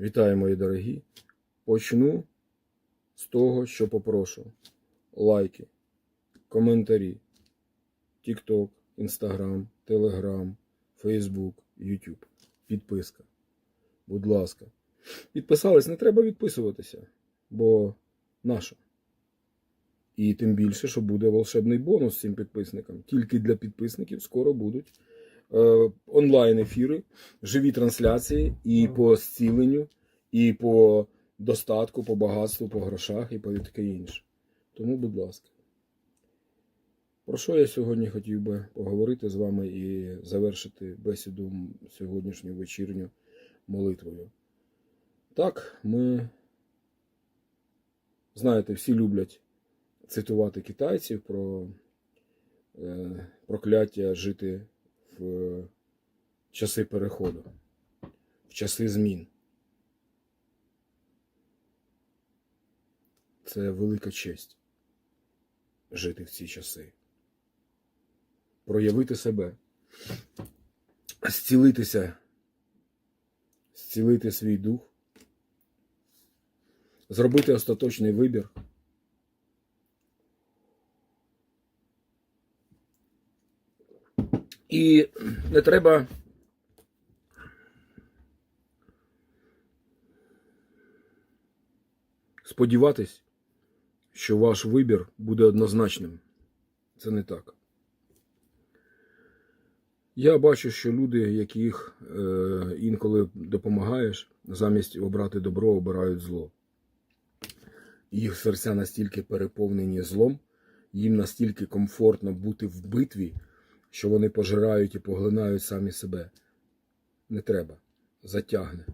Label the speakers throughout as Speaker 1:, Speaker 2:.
Speaker 1: Вітаю, мої дорогі. Почну з того, що попрошу. Лайки, коментарі, TikTok, Instagram, Telegram, Facebook, YouTube. Підписка. Будь ласка. Підписались, не треба відписуватися, бо наша. І тим більше, що буде волшебний бонус цим підписникам. Тільки для підписників скоро будуть онлайн-ефіри, живі трансляції і по зціленню, і по достатку, по багатству, по грошах і по таке інше. Тому, будь ласка. Про що я сьогодні хотів би поговорити з вами і завершити бесіду сьогоднішню вечірню молитвою. Так, ми, знаєте, всі люблять цитувати китайців про е, прокляття жити в часи переходу, в часи змін. Це велика честь жити в ці часи. Проявити себе, зцілитися, зцілити свій дух, зробити остаточний вибір. І не треба сподіватись, що ваш вибір буде однозначним. Це не так. Я бачу, що люди, яких е, інколи допомагаєш, замість обрати добро, обирають зло. Їх серця настільки переповнені злом, їм настільки комфортно бути в битві, що вони пожирають і поглинають самі себе. Не треба. Затягне.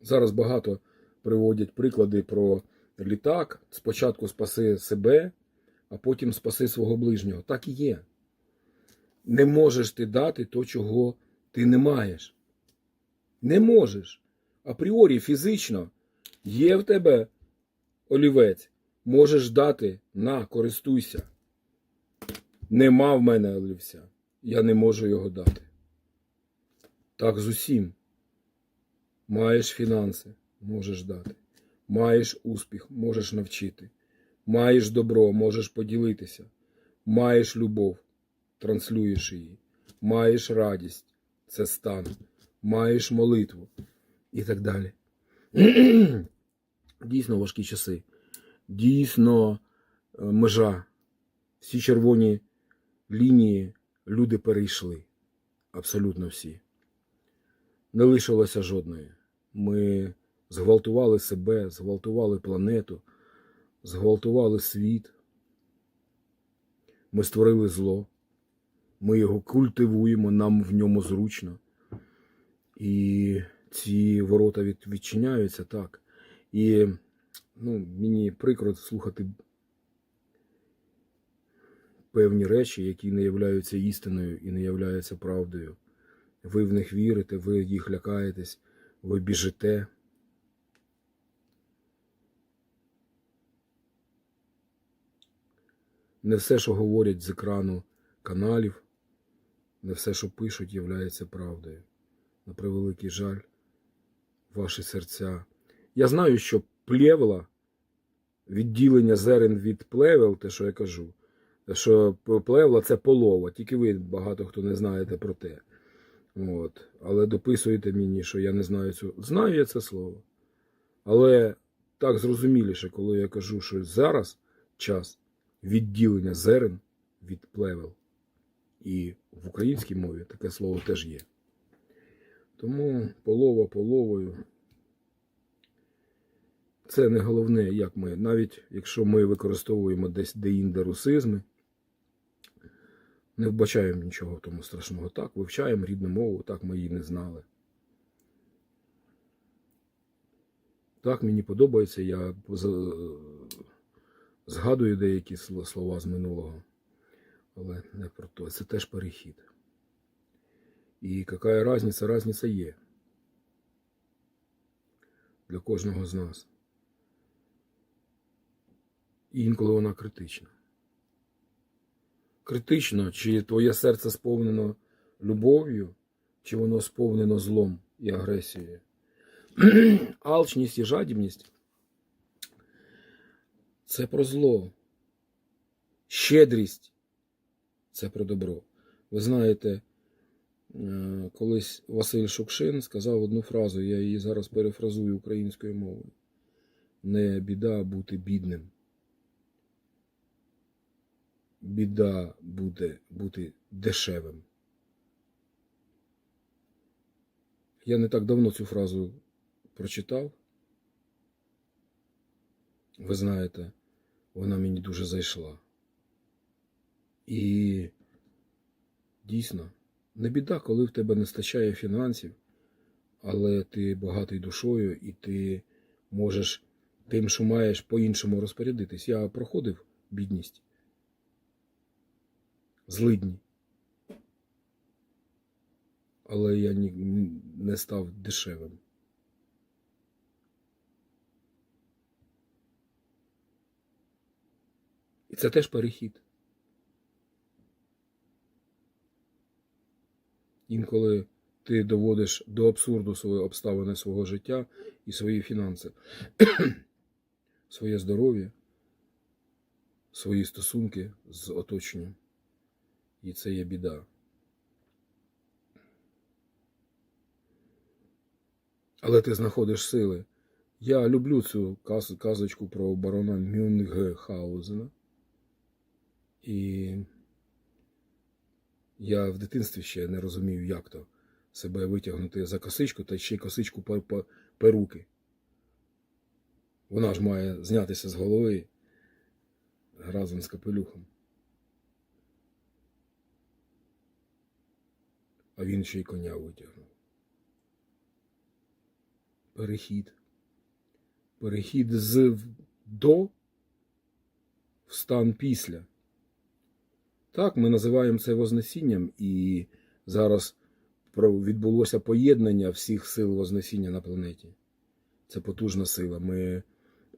Speaker 1: Зараз багато приводять приклади про літак. Спочатку спаси себе, а потім спаси свого ближнього. Так і є. Не можеш ти дати то, чого ти не маєш. Не можеш. Апріорі фізично є в тебе олівець. Можеш дати на, користуйся. Нема в мене олівця. Я не можу його дати. Так з усім. Маєш фінанси, можеш дати. Маєш успіх, можеш навчити. Маєш добро, можеш поділитися. Маєш любов, транслюєш її. Маєш радість, це стан. Маєш молитву і так далі. Дійсно важкі часи. Дійсно е, межа. Всі червоні лінії люди перейшли. Абсолютно всі. Не лишилося жодної. Ми зґвалтували себе, зґвалтували планету, зґвалтували світ. Ми створили зло. Ми його культивуємо, нам в ньому зручно. І ці ворота від, відчиняються так. І ну, мені прикро слухати певні речі, які не являються істиною і не являються правдою. Ви в них вірите, ви їх лякаєтесь, ви біжите. Не все, що говорять з екрану каналів, не все, що пишуть, являється правдою. На превеликий жаль, ваші серця. Я знаю, що плєвла, відділення зерен від плевел, те, що я кажу, що плевла це полова, тільки ви багато хто не знаєте про те. От. Але дописуєте мені, що я не знаю цього. Знаю я це слово. Але так зрозуміліше, коли я кажу, що зараз час відділення зерен від плевел. І в українській мові таке слово теж є. Тому полова половою. Це не головне, як ми, навіть якщо ми використовуємо десь деінде русизми, не вбачаємо нічого в тому страшного. Так, вивчаємо рідну мову, так ми її не знали. Так, мені подобається, я згадую деякі слова з минулого, але не про то. Це теж перехід. І яка різниця? Різниця є для кожного з нас. І інколи вона критична. Критично, чи твоє серце сповнено любов'ю, чи воно сповнено злом і агресією. Алчність і жадібність це про зло. Щедрість це про добро. Ви знаєте, е, колись Василь Шукшин сказав одну фразу, я її зараз перефразую українською мовою. Не біда бути бідним. Біда буде бути дешевим. Я не так давно цю фразу прочитав. Ви знаєте, вона мені дуже зайшла. І дійсно, не біда, коли в тебе не стачає фінансів, але ти багатий душою і ти можеш тим, що маєш по-іншому розпорядитись. Я проходив бідність. Злидні. Але я не став дешевим. І це теж перехід. Інколи ти доводиш до абсурду свої обставини свого життя і свої фінанси, своє здоров'я, свої стосунки з оточенням. І це є біда. Але ти знаходиш сили. Я люблю цю каз- казочку про барона Мюнхгаузена. І я в дитинстві ще не розумів, як то себе витягнути за косичку та ще й косичку перуки. Вона ж має знятися з голови разом з капелюхом. А він ще й коня витягнув. Перехід. Перехід з до в стан після. Так, ми називаємо це Вознесінням, і зараз відбулося поєднання всіх сил Вознесіння на планеті. Це потужна сила. Ми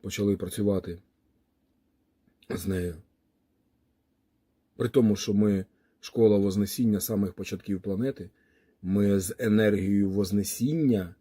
Speaker 1: почали працювати з нею. При тому, що ми школа Вознесіння самих початків планети, ми з енергією Вознесіння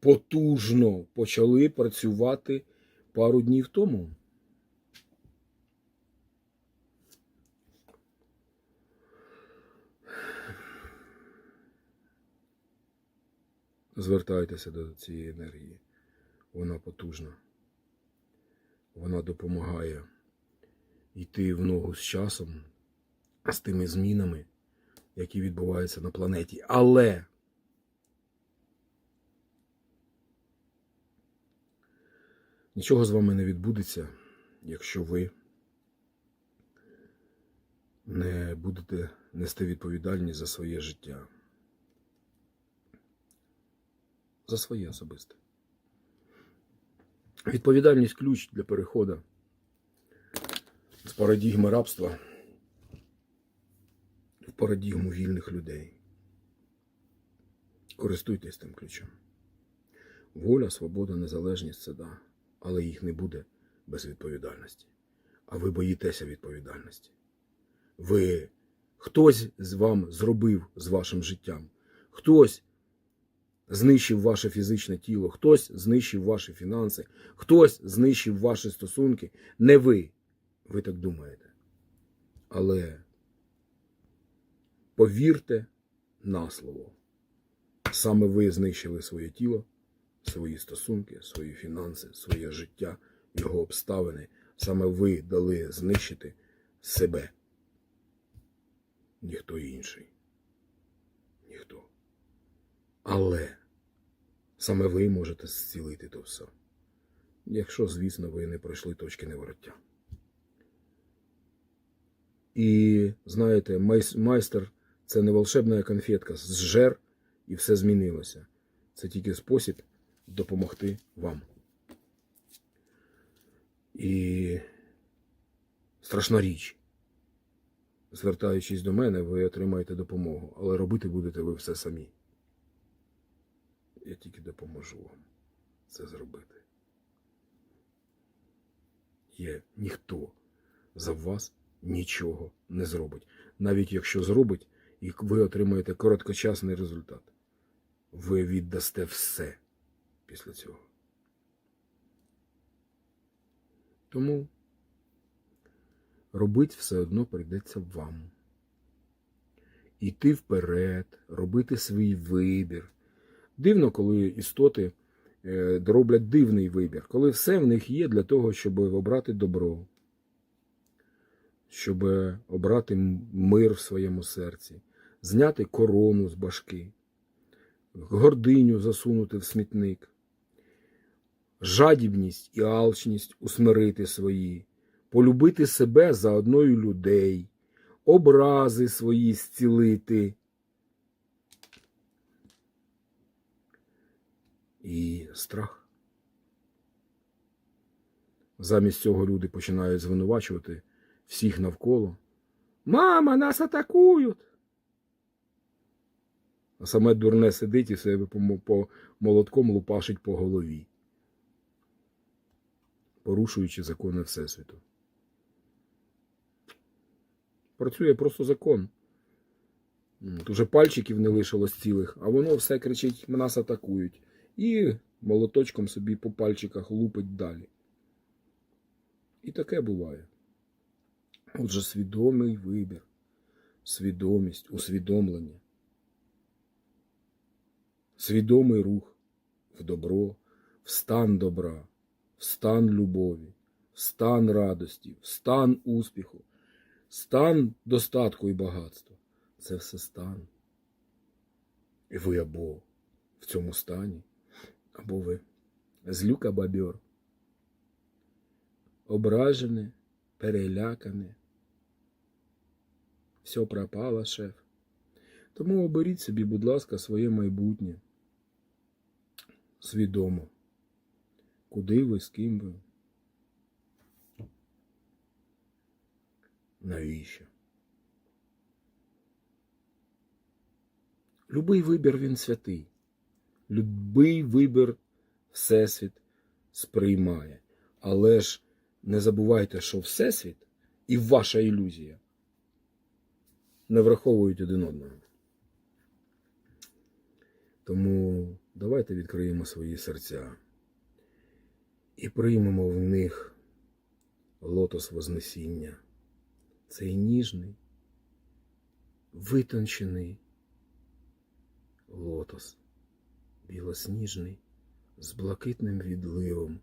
Speaker 1: потужно почали працювати пару днів тому. Звертайтеся до цієї енергії. Вона потужна. Вона допомагає йти в ногу з часом, з тими змінами, які відбуваються на планеті. Але нічого з вами не відбудеться, якщо ви не будете нести відповідальність за своє життя. За своє особисте. Відповідальність ключ для переходу з парадігми рабства в парадігму вільних людей. Користуйтесь тим ключом. Воля, свобода, незалежність це да, але їх не буде без відповідальності. А ви боїтеся відповідальності. Ви хтось з вам зробив з вашим життям, хтось знищив ваше фізичне тіло, хтось знищив ваші фінанси, хтось знищив ваші стосунки. Не ви. Ви так думаєте. Але повірте на слово. Саме ви знищили своє тіло, свої стосунки, свої фінанси, своє життя, його обставини. Саме ви дали знищити себе. Ніхто інший. Ніхто. Але саме ви можете зцілити то все. Якщо, звісно, ви не пройшли точки невороття. І знаєте, майстер це не волшебна конфетка, зжер і все змінилося. Це тільки спосіб допомогти вам. І страшна річ. Звертаючись до мене, ви отримаєте допомогу, але робити будете ви все самі. Я тільки допоможу вам це зробити. Є ніхто за вас нічого не зробить. Навіть якщо зробить, і ви отримаєте короткочасний результат. Ви віддасте все після цього. Тому робити все одно прийдеться вам. Іти вперед, робити свій вибір. Дивно, коли істоти е, роблять дивний вибір, коли все в них є для того, щоб обрати добро, щоб обрати мир в своєму серці, зняти корону з башки, гординю засунути в смітник, жадібність і алчність усмирити свої, полюбити себе заодно й людей, образи свої зцілити. І страх. Замість цього люди починають звинувачувати всіх навколо. Мама, нас атакують! А саме дурне сидить і себе по, молотком лупашить по голові, порушуючи закони Всесвіту. Працює просто закон. Тут уже пальчиків не лишилось цілих, а воно все кричить, нас атакують. І молоточком собі по пальчиках лупить далі. І таке буває. Отже, свідомий вибір, свідомість, усвідомлення, свідомий рух в добро, в стан добра, в стан любові, в стан радості, в стан успіху, стан достатку і багатства. Це все стан. І ви або в цьому стані, або ви злюка бабьор, ображене, перелякане. Все пропало, шеф. Тому оберіть собі, будь ласка, своє майбутнє. Свідомо. Куди ви, з ким ви? Навіщо? Любий вибір він святий. Любий вибір Всесвіт сприймає. Але ж не забувайте, що Всесвіт і ваша ілюзія не враховують один одного. Тому давайте відкриємо свої серця і приймемо в них лотос Вознесіння. Цей ніжний, витончений лотос, білосніжний, з блакитним відливом,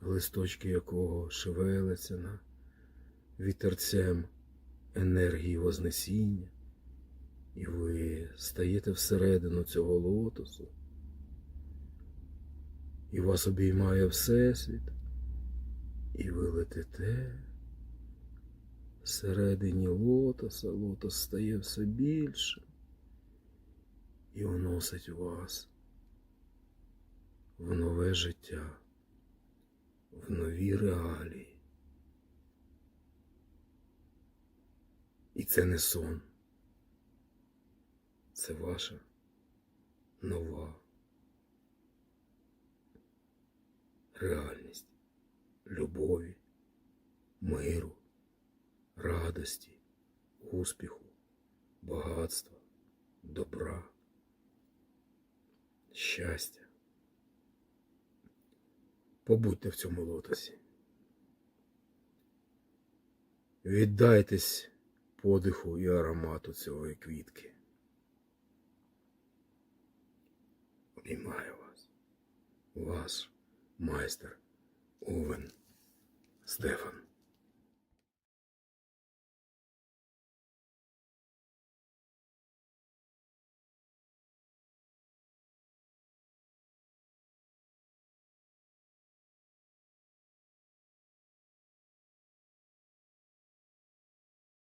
Speaker 1: листочки якого шевеляться на вітерцем енергії Вознесіння, і ви стаєте всередину цього лотосу, і вас обіймає Всесвіт, і ви летите. Всередині лотоса лотос стає все більше і уносить вас в нове життя, в нові реалії. І це не сон, це ваша нова реальність любові, миру радості, успіху, багатства, добра, щастя. Побудьте в цьому лотосі. Віддайтесь подиху і аромату цієї квітки. Обіймаю вас, ваш майстер Овен Стефан.